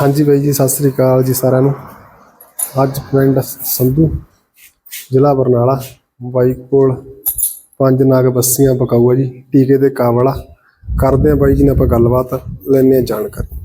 ਹਾਂਜੀ ਬਾਈ ਜੀ, ਸਤਿ ਸ੍ਰੀ ਅਕਾਲ ਜੀ ਸਾਰਿਆਂ ਨੂੰ। ਅੱਜ ਪਿੰਡ ਸੰਧੂ, ਜ਼ਿਲ੍ਹਾ ਬਰਨਾਲਾ, ਬਾਈ ਕੋਲ ਪੰਜ ਨਾਗ ਬੱਸੀਆਂ ਪਕਾਊਆ ਜੀ, ਟੀਕੇ ਦੇ ਕਾਵਲਾ ਕਰਦੇ ਆ ਬਾਈ ਜੀ ਨਾਲ ਆਪਾਂ ਗੱਲਬਾਤ ਲੈਣੇ ਆ ਜਾਣਕਾਰੀ।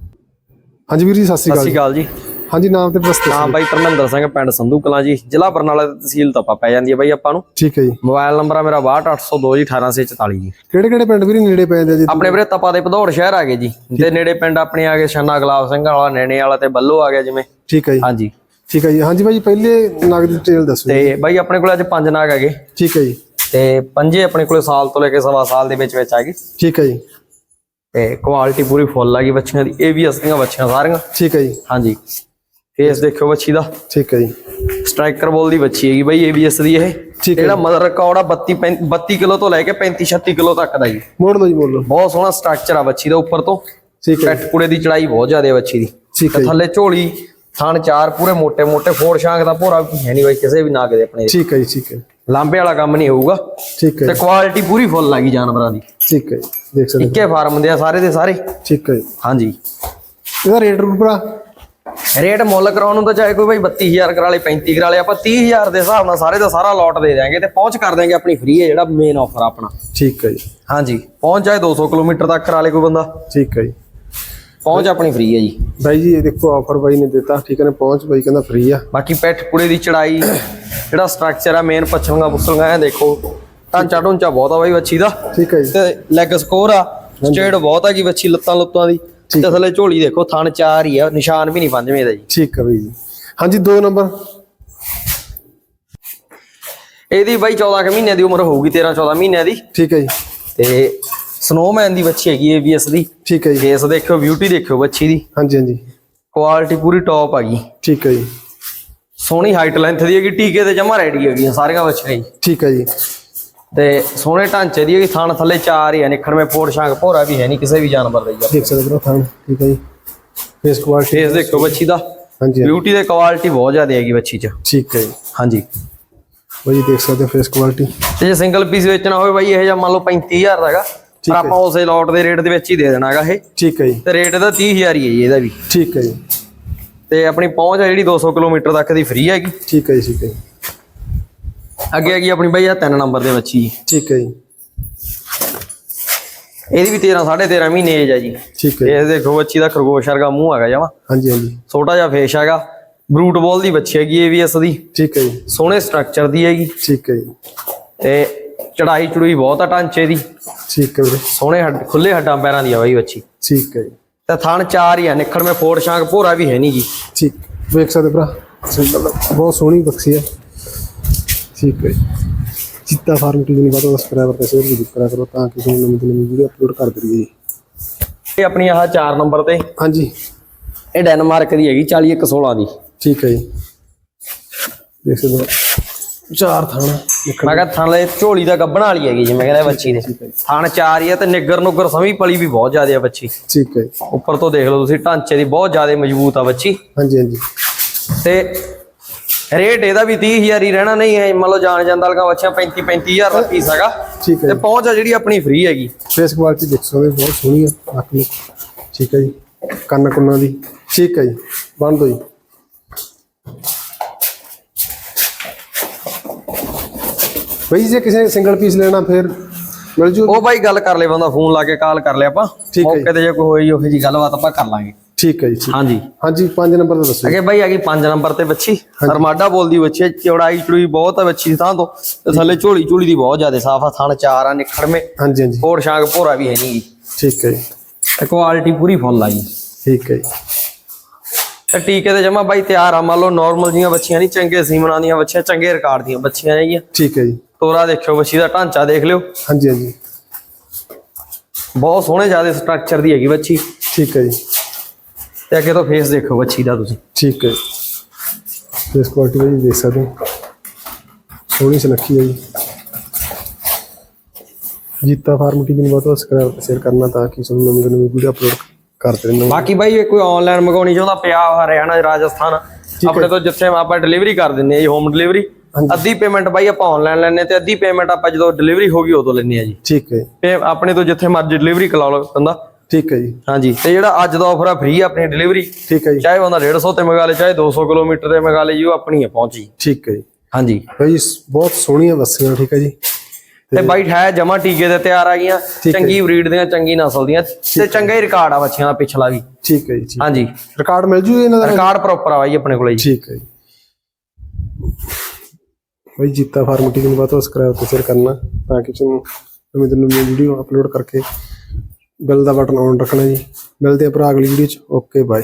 ਹਾਂਜੀ ਵੀਰ ਜੀ, ਸਤਿ ਸ੍ਰੀ ਸਤਿ ਸ਼੍ਰੀ ਅਕਾਲ ਜੀ। ਹਾਂਜੀ ਨਾਮ ਤੇ ਦੱਸੋ ਨਾਮ ਬਾਈ ਧਰਮਿੰਦਰ ਸਿੰਘ ਪਿੰਡ ਸੰਧੂ ਕਲਾਂ ਜੀ ਜ਼ਿਲ੍ਹਾ ਬਰਨਾਲਾ ਤੇ ਤਹਿਸੀਲ ਤਪਾ ਪੈ ਜਾਂਦੀ ਹੈ ਬਾਈ ਆਪਾਂ ਨੂੰ। ਠੀਕ ਹੈ ਜੀ। ਮੋਬਾਈਲ ਨੰਬਰ ਆ ਮੇਰਾ 62802 ਜੀ 1844 ਜੀ। ਕਿਹੜੇ ਕਿਹੜੇ ਪਿੰਡ ਵੀਰ ਨੇੜੇ ਪੈ ਜਾਂਦੇ ਜੀ? ਆਪਣੇ ਵੀਰੇ ਤਪਾ ਦੇ ਭਦੌੜ ਸ਼ਹਿਰ ਆ ਗਏ ਜੀ ਤੇ ਨੇੜੇ ਪਿੰਡ ਆਪਣੇ ਆ ਗਏ ਛੰਨਾ ਗੁਲਾਬ ਸਿੰਘ ਵਾਲਾ ਨੈਣੇ ਵਾਲਾ ਤੇ ਬੱਲੋ ਆ ਗਿਆ ਜਿਵੇਂ। ਠੀਕ ਹੈ ਜੀ। ਹਾਂਜੀ। ਠੀਕ ਹੈ ਜੀ। ਹਾਂਜੀ ਬਾਈ ਪਹਿਲੇ ਨਾਗ ਦੀ ਡਿਟੇਲ ਦੱਸੋ ਤੇ ਬਾਈ ਆਪਣੇ ਕੋਲ ਅੱਜ ਪੰਜ ਨਾਗ ਹੈਗੇ। ਠੀਕ ਹੈ ਜੀ। ਤੇ ਪੰਜੇ ਆਪਣੇ ਕੋਲੇ ਸਾਲ ਤੋਂ ਲੈ ਕੇ ਸਵਾ ਸਾਲ ਦੇ ਵਿੱਚ ਵਿੱਚ ਆ ਗਏ। ਠੀਕ ਹੈ ਜੀ। ਤੇ ਕੁਆਲਿਟੀ ਪੂਰੀ ਫੁੱਲ ਆ ਗਈ ਬੱਚੀਆਂ ਦੀ। ਇਹ ਵੀ ਅਸਲੀਆਂ ਬੱਚੀਆਂ ਸਾਰੀਆਂ। ਠੀਕ ਹੈ ਜੀ। ਹਾਂਜੀ। ਫੇਸ ਦੇਖਿਓ ਬੱਚੀ ਦਾ। ਠੀਕ ਹੈ ਜੀ। ਸਟ੍ਰਾਈਕਰ ਬੋਲ ਦੀ ਬੱਚੀ ਹੈਗੀ ਬਾਈ ਏਬੀਐਸ ਦੀ ਇਹ। ਜਿਹੜਾ ਮਦਰ ਰਿਕਾਰਡ ਆ 32 32 ਕਿਲੋ ਤੋਂ ਲੈ ਕੇ 35 36 ਕਿਲੋ ਤੱਕ ਦਾ ਜੀ। ਮੋੜ ਲਓ ਜੀ ਮੋੜ ਲਓ ਬਹੁਤ ਸੋਹਣਾ ਸਟਰਕਚਰ ਆ ਬੱਚੀ ਦਾ ਉੱਪਰ ਤੋਂ। ਠੀਕ ਹੈ ਕੂੜੇ ਦੀ ਚੜਾਈ ਬਹੁਤ ਜ਼ਿਆਦਾ ਬੱਚੀ ਦੀ। ਠੀਕ ਹੈ ਥੱਲੇ ਝੋਲੀ ਥਣ ਚਾਰ ਪੂਰੇ ਮੋٹے ਮੋٹے ਫੋੜ ਸ਼ਾਂਕ ਦਾ ਭੋਰਾ ਵੀ ਹੈ ਨਹੀਂ ਬਾਈ ਕਿਸੇ ਵੀ ਨਾਗ ਦੇ ਆਪਣੇ। ਠੀਕ ਹੈ ਜੀ ਠੀਕ ਹੈ। ਲਾਂਬੇ ਵਾਲਾ ਕੰਮ ਨਹੀਂ ਹੋਊਗਾ। ਠੀਕ ਹੈ ਤੇ ਕੁਆਲਿਟੀ ਪੂਰੀ ਫੁੱਲ ਆ ਗਈ ਜਾਨਵਰਾਂ ਦੀ। ਠੀਕ ਹੈ ਦੇਖ ਸਕਦੇ ਇੱਕੇ ਫਾਰਮ ਦੇ ਆ ਸਾਰੇ ਦੇ ਸਾਰੇ। ਠੀਕ ਹੈ ਹਾਂਜੀ। ਇਹਦਾ ਰੇਟ ਰੂਟ ਰੇਟ ਮੁੱਲ ਕਰਾਉਣ ਨੂੰ ਤਾਂ ਚਾਹੇ ਕੋਈ ਬਾਈ 32000 ਕਰਾ ਲੇ 35 ਕਰਾ ਲੇ ਆਪਾਂ 30000 ਦੇ ਹਿਸਾਬ ਨਾਲ ਸਾਰੇ ਦਾ ਸਾਰਾ ਲੋਟ ਦੇ ਦਿਆਂਗੇ ਤੇ ਪਹੁੰਚ ਕਰ ਦਿਆਂਗੇ ਆਪਣੀ ਫ੍ਰੀ ਹੈ ਜਿਹੜਾ ਮੇਨ ਆਫਰ ਆਪਣਾ। ਠੀਕ ਹੈ ਜੀ। ਹਾਂਜੀ ਪਹੁੰਚ ਚਾਹੇ 200 ਕਿਲੋਮੀਟਰ ਤੱਕ ਕਰਾ ਲੇ ਕੋਈ ਬੰਦਾ। ਠੀਕ ਹੈ ਜੀ। ਪਹੁੰਚ ਆਪਣੀ ਫ੍ਰੀ ਹੈ ਜੀ। ਬਾਈ ਜੀ ਇਹ ਦੇਖੋ ਆਫਰ ਬਾਈ ਨੇ ਦਿੱਤਾ ਠੀਕ ਹੈ ਨੇ ਪਹੁੰਚ ਬਾਈ ਕਹਿੰਦਾ ਫ੍ਰੀ ਆ। ਬਾਕੀ ਪੈਠ ਪੁੜੇ ਦੀ ਚੜਾਈ ਜਿਹੜਾ ਸਟਰਕਚਰ ਆ ਮੇਨ ਪੱਛਮਗਾ ਪੁੱਛਲਗਾ ਇਹ ਦੇਖੋ ਢਾਂਚਾ ਢੁੰਚਾ ਬਹੁਤ ਆ ਬਾਈ ਵੱਛੀ ਦਾ। ਠੀਕ ਹੈ ਜੀ। ਤੇ ਲੈਗ ਸਕੋਰ ਆ ਸਟੇਟ ਬਹੁਤ ਆ ਕੀ ਵੱਛੀ ਲੱਤਾਂ ਲੁੱਤਾਂ ਦੀ। ਤੇ ਥੱਲੇ ਝੋਲੀ ਦੇਖੋ ਥਣ ਚਾਰ ਹੀ ਆ ਨਿਸ਼ਾਨ ਵੀ ਨਹੀਂ ਪੰਜਵੇਂ ਦਾ ਜੀ। ਠੀਕ ਹੈ ਬਾਈ ਜੀ। ਹਾਂਜੀ ਦੋ ਨੰਬਰ। ਇਹਦੀ ਬਾਈ 14 ਕੁ ਮਹੀਨਿਆਂ ਦੀ ਉਮਰ ਹੋਊਗੀ 13 14 ਮਹੀਨਿਆਂ ਦੀ। ਠੀਕ ਹੈ ਜੀ। ਤੇ ਸਨੋਮੈਨ ਦੀ ਬੱਚੀ ਹੈਗੀ ਏਬੀਐਸ ਦੀ। ਠੀਕ ਹੈ ਜੀ। ਫੇਸ ਦੇਖਿਓ ਬਿਊਟੀ ਦੇਖਿਓ ਬੱਚੀ ਦੀ। ਹਾਂਜੀ ਹਾਂਜੀ। ਕੁਆਲਿਟੀ ਪੂਰੀ ਟੌਪ ਆ ਗਈ। ਠੀਕ ਹੈ ਜੀ। ਸੋਹਣੀ ਹਾਈਟ ਲੈਂਥ ਦੀ ਹੈਗੀ ਟੀਕੇ ਤੇ ਜਮਾ ਰੈਡੀ ਹੈਗੀਆਂ ਸਾਰੀਆਂ ਬੱਚੀਆਂ ਜੀ। ਠੀਕ ਹੈ ਜੀ। ਤੇ ਸੋਹਣੇ ਢਾਂਚੇ ਦੀ ਹੈਗੀ ਥਣ ਥੱਲੇ ਚਾਰ ਹੀ ਆ ਨਿਖੜਵੇਂ ਪੋੜ ਸ਼ਾਂਗ ਭੋਰਾ ਵੀ ਹੈ ਨਹੀਂ ਕਿਸੇ ਵੀ ਜਾਨਵਰ ਦਾ ਜੀ ਦੇਖ ਸਕਦੇ ਹੋ ਥਾਂ ਠੀਕ ਹੈ ਜੀ। ਫੇਸ ਕੁਆਲਿਟੀ ਫੇਸ ਦੇਖੋ ਬੱਚੀ ਦਾ। ਹਾਂਜੀ ਬਿਊਟੀ ਦੇ ਕੁਆਲਿਟੀ ਬਹੁਤ ਜ਼ਿਆਦਾ ਹੈਗੀ ਬੱਚੀ 'ਚ। ਠੀਕ ਹੈ ਜੀ। ਹਾਂਜੀ। ਬਾਈ ਦੇਖ ਸਕਦੇ ਹੋ ਫੇਸ ਕੁਆਲਿਟੀ ਤੇ ਜੇ ਸਿੰਗਲ ਪੀਸ ਵੇਚਣਾ ਹੋਵੇ ਬਾਈ ਇਹ ਜਾਂ ਮੰਨ ਲਓ 35000 ਦਾ ਹੈਗਾ ਪਰ ਹੈ। ਆਪਾਂ ਉਸੇ ਲੋਟ ਦੇ ਰੇਟ ਦੇ ਵਿੱਚ ਹੀ ਦੇ ਦੇਣਾ ਹੈਗਾ ਇਹ। ਠੀਕ ਹੈ ਜੀ। ਤੇ ਰੇਟ ਇਹਦਾ 30000 ਹੀ ਹੈ ਜੀ ਇਹਦਾ ਵੀ। ਠੀਕ ਹੈ ਜੀ। ਤੇ ਆਪਣੀ ਪਹੁੰਚ ਹੈ ਜਿਹੜੀ 200 ਕਿਲੋਮੀਟਰ ਤੱਕ ਦੀ ਫ੍ਰੀ ਹੈਗੀ। ਠੀਕ ਹੈ ਜੀ ਠੀਕ ਹੈ ਜੀ, ਅੱਗੇ ਹੈਗੀ ਆਪਣੀ ਬਾਈ ਆ 3 ਨੰਬਰ ਦੇ ਬੱਚੀ ਜੀ। ਠੀਕ ਹੈ ਜੀ। ਇਹਦੀ ਵੀ 13 13.5 ਮਹੀਨੇ ਏਜ ਹੈ ਜੀ। ਠੀਕ ਹੈ ਇਹ ਦੇਖੋ ਬੱਚੀ ਦਾ ਖਰਗੋਸ਼ ਵਰਗਾ ਮੂੰਹ ਹੈਗਾ ਜਮਾ। ਹਾਂਜੀ ਹਾਂਜੀ। ਛੋਟਾ ਜਿਹਾ ਫੇਸ ਹੈਗਾ। ਬਰੂਟ ਬੋਲ ਦੀ ਬੱਚੀ ਹੈਗੀ ਇਹ ਵੀ ਇਸ ਦੀ। ਠੀਕ ਹੈ ਜੀ। ਸੋਹਣੇ ਸਟਰਕਚਰ ਦੀ ਹੈਗੀ। ਠੀਕ ਹੈ ਜੀ। ਤੇ ਚੜਾਈ ਚੜੂਈ ਬਹੁਤ ਆ ਢਾਂਚੇ ਦੀ। ਠੀਕ ਹੈ ਵੀਰੇ। ਸੋਹਣੇ ਹੱਡ ਖੁੱਲੇ ਹੱਡਾਂ ਪੈਰਾਂ ਦੀ ਆ ਬਾਈ ਬੱਚੀ ਠੀਕ ਹੈ ਜੀ। ਤੇ ਥਣ ਚਾਰ ਹੀ ਆ ਨਿਖੜ ਮੇ ਫੋੜ ਸ਼ਾਂਕ ਭੋਰਾ ਵੀ ਹੈ ਨਹੀਂ ਜੀ। ਠੀਕ। ਵੇਖ ਸਕਦੇ ਭਰਾ। ਬਹੁਤ ਸੋਹਣੀ ਬਖਸ਼ੀ ਹੈ। ਠੀਕ ਹੈ ਜੀ। ਚਿੱਤਾ ਫਾਰਮ ਟੀਵੀ ਨੂੰ ਬਾਅਦ ਸਬਸਕ੍ਰਾਈਬਰ ਤੇ ਸ਼ੇਅਰ ਵੀ ਕਰਿਆ ਕਰੋ ਤਾਂ ਕਿ ਤੁਹਾਨੂੰ ਨਵੀਂ ਤੋਂ ਨਵੀਂ ਵੀਡੀਓ ਅਪਲੋਡ ਕਰ ਦਈਏ ਜੀ। ਇਹ ਆਪਣੀ ਆਹ 4 ਨੰਬਰ ਤੇ। ਹਾਂਜੀ। ਇਹ ਡੈਨਮਾਰਕ ਦੀ ਹੈਗੀ 40116 ਦੀ। ਠੀਕ ਹੈ ਜੀ। ਦੇਖ ਸਕਦੇ ਹੋ ਚਾਰ ਥਾਣਾ ਮੈਂ ਕਿਹਾ ਥਣਲੇ ਝੋਲੀ ਦਾ ਗੱਬਣ ਵਾਲੀ ਹੈਗੀ ਜਿਵੇਂ ਕਹਿੰਦੇ ਬੱਚੀ ਦੇ। ਥਣ ਚਾਰ ਹੀ ਆ ਤੇ ਨਿੱਗਰ ਨੁੱਗਰ ਸਮੀ ਪਲੀ ਵੀ ਬਹੁਤ ਜ਼ਿਆਦਾ ਆ ਬੱਚੀ। ਠੀਕ ਹੈ ਜੀ। ਉੱਪਰ ਤੋਂ ਦੇਖ ਲਓ ਤੁਸੀਂ ਢਾਂਚੇ ਦੀ ਬਹੁਤ ਜ਼ਿਆਦਾ ਮਜ਼ਬੂਤ ਆ ਬੱਚੀ। ਹਾਂਜੀ ਹਾਂਜੀ। ਤੇ ਰੇਟ ਇਹਦਾ ਵੀ 30000 ਹੀ ਰਹਿਣਾ ਨਹੀਂ ਹੈ ਮੰਨ ਲਓ ਜਾਣ ਜਾਂਦਾ ਲਗਾ ਬੱਚਿਆਂ 35 35000 ਦਾ ਪੀਸ ਹੈਗਾ। ਠੀਕ ਹੈ ਤੇ। ਪਹੁੰਚ ਆ ਜਿਹੜੀ ਆਪਣੀ ਫ੍ਰੀ ਹੈਗੀ। ਫੇਸ ਕੁਆਲਿਟੀ ਦੇਖ ਸਕਦੇ ਬਹੁਤ ਸੋਹਣੀ ਹੈ ਅੱਖ ਨੂੰ। ਠੀਕ ਹੈ ਜੀ। ਕੰਨ ਕੁੰਨਾਂ ਦੀ। ਠੀਕ ਹੈ ਜੀ। ਬਣ ਦੋ ਜੀ। ਬਈ ਜੇ ਕਿਸੇ ਨੇ ਸਿੰਗਲ ਪੀਸ ਲੈਣਾ ਫਿਰ ਮਿਲ ਜੂ। ਉਹ ਬਾਈ ਗੱਲ ਕਰ ਲੈ ਬੰਦਾ ਫੋਨ ਲਾ ਕੇ ਕਾਲ ਕਰ ਲਿਆ ਆਪਾਂ। ਠੀਕ ਹੈ ਜੀ। ਮੌਕੇ ਤੇ ਜੇ ਕੋਈ ਹੋਈ ਉਹੋ ਜੀ ਗੱਲਬਾਤ ਆਪਾਂ ਕਰ ਲਾਂਗੇ। ਠੀਕ ਹੈ ਜੀ ਠੀਕ ਹਾਂਜੀ। ਹਾਂਜੀ 5 ਨੰਬਰ ਦਾ ਦੱਸੋ ਜੀ। ਅਗੇ ਬਾਈ ਹੈਗੀ 5 ਨੰਬਰ ਤੇ ਬੱਚੀ ਰਮਾਡਾ ਬੋਲਦੀ ਬੱਚੀ ਹੈ, ਚੌੜਾਈ ਚੜੂਈ ਬਹੁਤ ਹੈ ਬੱਚੀ ਦੀ ਥਾਂ ਤੋਂ। ਤੇ ਥੱਲੇ ਝੋਲੀ ਝੋਲੀ ਦੀ ਬਹੁਤ ਜ਼ਿਆਦਾ ਸਾਫ਼ ਆ ਥਣ ਚਾਰ ਆ ਨਿਖੜਵੇਂ ਹਾਂਜੀ ਹਾਂਜੀ। ਹੋਰ ਸ਼ਾਂਗ ਭੋਰਾ ਵੀ ਹੈ ਨਹੀਂ ਠੀਕ ਹੈ ਜੀ। ਤੇ ਕੁਆਲਿਟੀ ਪੂਰੀ ਫੁੱਲ ਆ ਜੀ। ਠੀਕ ਹੈ ਜੀ। ਤੇ ਟੀਕੇ ਤੇ ਜਮਾ ਬਾਈ ਤਿਆਰ ਆ ਮੰਨ ਲਓ ਨਾਰਮਲ ਜੀਆਂ ਬੱਚੀਆਂ ਨਹੀਂ ਚੰਗੇ ਸੀਮਨਾਂ ਦੀਆਂ ਬੱਚੀਆਂ ਚੰਗੇ ਰਿਕਾਰਡ ਦੀਆਂ ਬੱਚੀਆਂ ਹੈਗੀਆਂ ਠੀਕ ਹੈ ਜੀ। ਤੋਰਾ ਦੇਖਿਓ ਬੱਚੀ ਦਾ ਢਾਂਚਾ ਦੇਖ ਲਿਓ। ਹਾਂਜੀ ਹਾਂਜੀ। ਬਹੁਤ ਸੋਹਣੇ ਜ਼ਿਆਦਾ ਸਟਰਕਚਰ ਦੀ ਹੈਗੀ ਬੱਚੀ ਠੀਕ ਹੈ ਜੀ। ਤੇ ਅੱਗੇ ਤੋਂ ਫੇਸ ਦੇਖੋ ਬੱਚੀ ਦਾ ਤੁਸੀਂ। ਠੀਕ ਹੈ। ਫੇਸ ਕੁਆਲਿਟੀ ਵੀ ਦੇਖ ਸਕਦੇ ਹੋ। ਸੋਹਣੀ ਸੁਨੱਖੀ ਹੈ ਜੀ। ਜੀਤਾ ਫਾਰਮ ਟੀਵੀ ਨੂੰ ਬਹੁਤ ਸਬਸਕ੍ਰਾਈਬ ਤੇ ਸ਼ੇਅਰ ਕਰਨਾ ਤਾਂ ਕਿ ਤੁਹਾਨੂੰ ਨਵੀਂ ਨਵੀਂ ਵੀਡੀਓ ਅਪਲੋਡ ਕਰਦੇ ਰਹਿੰਦੇ ਬਾਕੀ ਬਾਈ ਇਹ ਕੋਈ ਆਨਲਾਈਨ ਮੰਗਾਉਣੀ ਚਾਹੁੰਦਾ ਪੰਜਾਬ ਹਰਿਆਣਾ ਰਾਜਸਥਾਨ ਆਪਣੇ ਤੋਂ ਜਿੱਥੇ ਆਪਾਂ ਡਿਲੀਵਰੀ ਕਰ ਦਿੰਨੇ ਆ ਜੀ ਹੋਮ ਡਿਲੀਵਰੀ। ਅੱਧੀ ਪੇਮੈਂਟ ਬਾਈ ਆਪਾਂ ਆਨਲਾਈਨ ਲੈਣੇ ਤੇ ਅੱਧੀ ਪੇਮੈਂਟ ਆਪਾਂ ਜਦੋਂ ਡਿਲੀਵਰੀ ਹੋ ਗਈ ਉਦੋਂ ਲੈਣੇ ਆ ਜੀ। ਠੀਕ ਹੈ। ਤੇ ਆਪਣੇ ਤੋਂ ਜਿੱਥੇ ਮਰਜ਼ੀ ਡਿਲੀਵਰੀ ਕਰਾ ਲਓ ਬੰਦਾ। ਠੀਕ ਹੈ ਜੀ। ਹਾਂਜੀ ਤੇ ਜਿਹੜਾ ਅੱਜ ਦਾ ਆਫਰ ਆ ਫ੍ਰੀ ਆਪਣੀ ਡਿਲੀਵਰੀ ਠੀਕ ਹੈ ਜੀ। ਚਾਹੇ ਬੰਦਾ 150 ਤੇ ਮੰਗਾ ਲੇ ਚਾਹੇ 200 ਕਿਲੋਮੀਟਰ ਤੇ ਮੰਗਾ ਲੇ ਜੀ ਉਹ ਆਪਣੀ ਹੈ ਪਹੁੰਚੀ। ਠੀਕ ਹੈ ਜੀ। ਹਾਂਜੀ। ਬਾਈ ਜੀ ਬਹੁਤ ਸੋਹਣੀਆਂ ਬੱਸੀਆਂ ਠੀਕ ਹੈ ਜੀ। ਤੇ ਬਾਈਟ ਹੈ ਜਮਾ ਟੀਕੇ ਦੇ ਤਿਆਰ ਆ ਗਈਆਂ ਚੰਗੀ ਬਰੀਡ ਦੀਆਂ ਚੰਗੀ ਨਸਲ ਦੀਆਂ ਤੇ ਚੰਗਾ ਹੀ ਰਿਕਾਰਡ ਆ ਬੱਚਿਆਂ ਦਾ ਪਿਛਲਾ ਵੀ। ਠੀਕ ਹੈ ਜੀ ਹਾਂਜੀ। ਰਿਕਾਰਡ ਮਿਲ ਜੂ ਇਹਨਾਂ ਦਾ? ਰਿਕਾਰਡ ਪ੍ਰੋਪਰ ਆ ਬਾਈ ਆਪਣੇ ਕੋਲੇ ਜੀ। ਠੀਕ ਹੈ ਜੀ। ਬਾਈ ਜੀਤਾ ਫਾਰਮ ਟੀਮ ਨੂੰ ਬਾਤ ਸਬਸਕ੍ਰਾਈਬ ਤੇ ਸ਼ੇਅਰ ਕਰਨਾ ਤਾਂ ਕਿ ਤੁਹਾਨੂੰ ਨਵੀਂ ਤੋਂ ਨਵੀਂ ਵੀਡੀਓ ਅਪਲੋਡ ਕਰਕੇ ਬੈਲ ਦਾ ਬਟਨ ਔਨ ਰੱਖਣਾ ਜੀ। ਮਿਲਦੇ ਆ ਭਰਾ ਅਗਲੀ ਵੀਡੀਓ ਚ। Okay bye